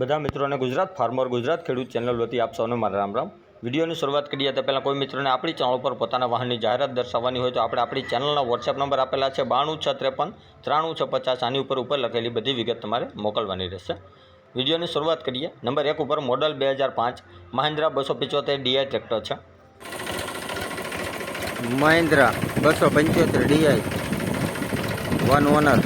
બધા મિત્રોને ગુજરાત ફાર્મર ગુજરાત ખેડૂત ચેનલ વતી આપ સૌને મારા રામ રામ. વિડીયોની શરૂઆત કરીએ તે પહેલાં કોઈ મિત્રોને આપણી ચેનલ પર પોતાના વાહનની જાહેરાત દર્શાવવાની હોય તો આપણે આપણી ચેનલના વોટ્સએપ નંબર આપેલા છે બાણું છ ત્રેપન ત્રાણું છ પચાસ આની ઉપર ઉપર લખેલી બધી વિગત તમારે મોકલવાની રહેશે. વિડીયોની શરૂઆત કરીએ. નંબર એક ઉપર મોડલ બે હજાર પાંચ મહિન્દ્રા બસો પંચોતેર ડીઆઈ ટ્રેક્ટર છે. મહિન્દ્રા બસો પંચોતેર ડીઆઈ વન ઓનર.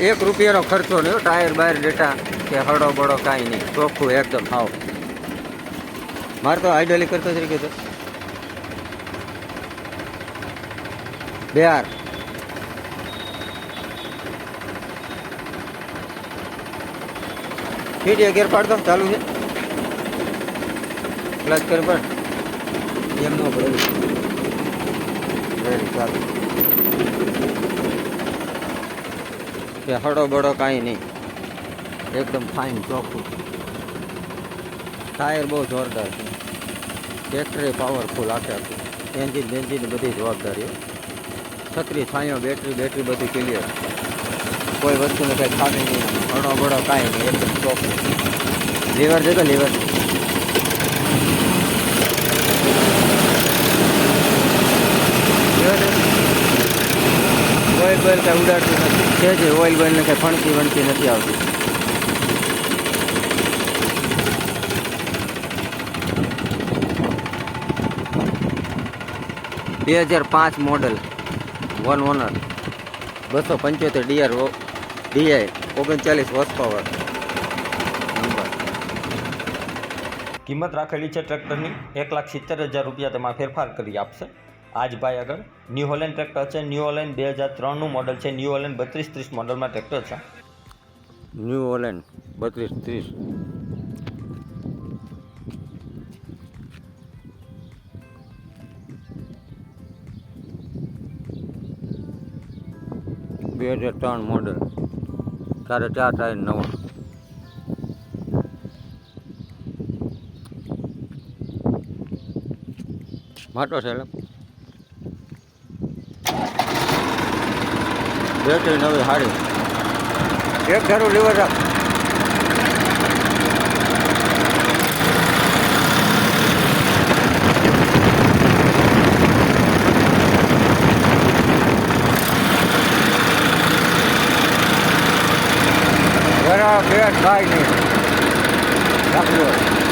એક રૂપિયાનો ખર્ચો નહીં ટાયર, બાયર, ડેટા કે હળો બળો કાંઈ નહીં. ચોખ્ખું એકદમ, હાવ. મારે તો આઈડલી કરતો રહ્યો તો બિહાર. ફીટ ગેર પાડતો, ચાલુ છે. ક્લચ કરી પણ. એમ ન પડે. રેડી ચાલુ કે હળો બળો કાંઈ નહીં. એકદમ ફાઇન ચોખ્ખું. ટાયર બહુ જોરદાર છે. ટ્રેક્ટરે પાવરફુલ આખે આખું એન્જિન બેન્જિન બધી જવાબદારીઓ છત્રી છાંયો બેટરી બેટરી બધી ક્લિયર કોઈ વસ્તુને કંઈ ખામી નહીં. હળો બળો કાંઈ નહીં. એકદમ ચોખ્ખું. લીવર છે કે લીવર ઓઇલ બોઇલ કાંઈ ઉડાડતું નથી. છે જે ઓઇલ બોઇલને કાંઈ ફણકી વણકી નથી આવતી. બે હજાર પાંચ મોડલ વન ઓનર બસો પંચોતેર ડીઆર ડીઆઈ ઓગણચાલીસ હોર્સ પાવર. નંબર. કિંમત રાખેલી છે ટ્રેક્ટરની એક લાખ સિત્તેર હજાર રૂપિયા તેમાં ફેરફાર કરી આપશે. આજ ભાઈ આગળ ન્યૂ હોલેન્ડ ટ્રેક્ટર છે. ન્યૂ હોલેન્ડ બે હજાર ત્રણનું મોડલ છે. ન્યૂ હોલેન્ડ બત્રીસ ત્રીસ મોડલમાં ટ્રેક્ટર છે. ન્યૂ ઓલેન્ડ બત્રીસ ત્રીસ. બે હજાર ત્રણ મોડલ ચારે ચાર ટાયર નવા. માટો છે એટલે બેટરી નવી સારી એક ધારું લીવર રાખ બે થાય નહીં. રાખજો.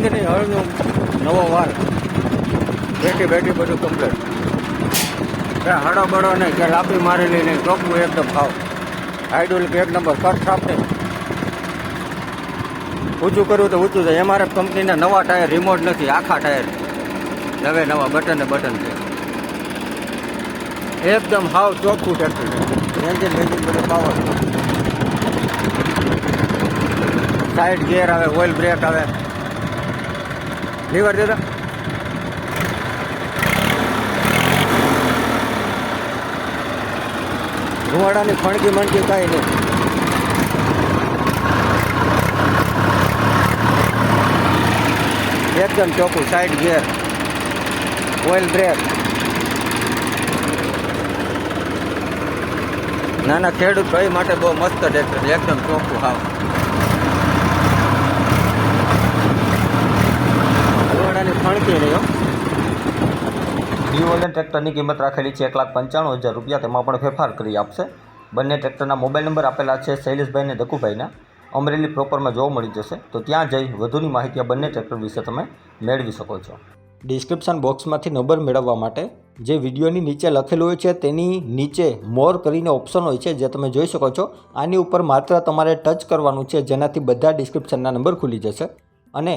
બેંકની હળનો નવો વાર. બેટી બેટી બધું કમ્પ્લેટ કે હળો બળો નહીં, કે લાપી મારેલી નહીં, ચોખ્ખું એકદમ ખાવ. આઈડોલ કે એક નંબર કટ સાફ નહીં ઊંચું કરવું તો ઊંચું થાય એમઆરએફ કંપનીના નવા ટાયર રિમોટ નથી, આખા ટાયર. નવે નવા બટન ને બટન છે. એકદમ હાવ ચોખ્ખું ટ્રેક્ટર એન્જિન બેન્જિન બધું પાવર સાઈડ ગિયર આવે ઓઇલ બ્રેક આવે. લીવર દેતા ધુવાડાની ફણકી મણકી કાંઈ નહીં. એકદમ ચોખ્ખું સાઈડ ગેર ઓઇલ બ્રેક નાના ખેડૂત ભાઈ માટે બહુ મસ્ત ટ્રેક્ટર એકદમ ચોખ્ખું હાવ. હલવાડાની રહ્યો ન્યૂ ટ્રેક્ટરની કિંમત રાખેલી છે એક લાખ પંચાણું હજાર રૂપિયા. તેમાં પણ ફેરફાર કરી આપશે. બંને ટ્રેક્ટરના મોબાઈલ નંબર આપેલા છે શૈલેષભાઈ અને દકુભાઈના અમરેલી પ્રોપરમાં જોવા મળી જશે. તો ત્યાં જઈ વધુની માહિતી આ બંને ટ્રેક્ટર વિશે તમે મેળવી શકો છો. ડિસ્ક્રિપ્શન બોક્સમાંથી નંબર મેળવવા માટે જે વિડીયોની નીચે લખેલું હોય છે, તેની નીચે મોર કરીને ઓપ્શન હોય છે, જે તમે જોઈ શકો છો. આની ઉપર માત્ર તમારે ટચ કરવાનું છે, જેનાથી બધા ડિસ્ક્રિપ્શનના નંબર ખુલી જશે. અને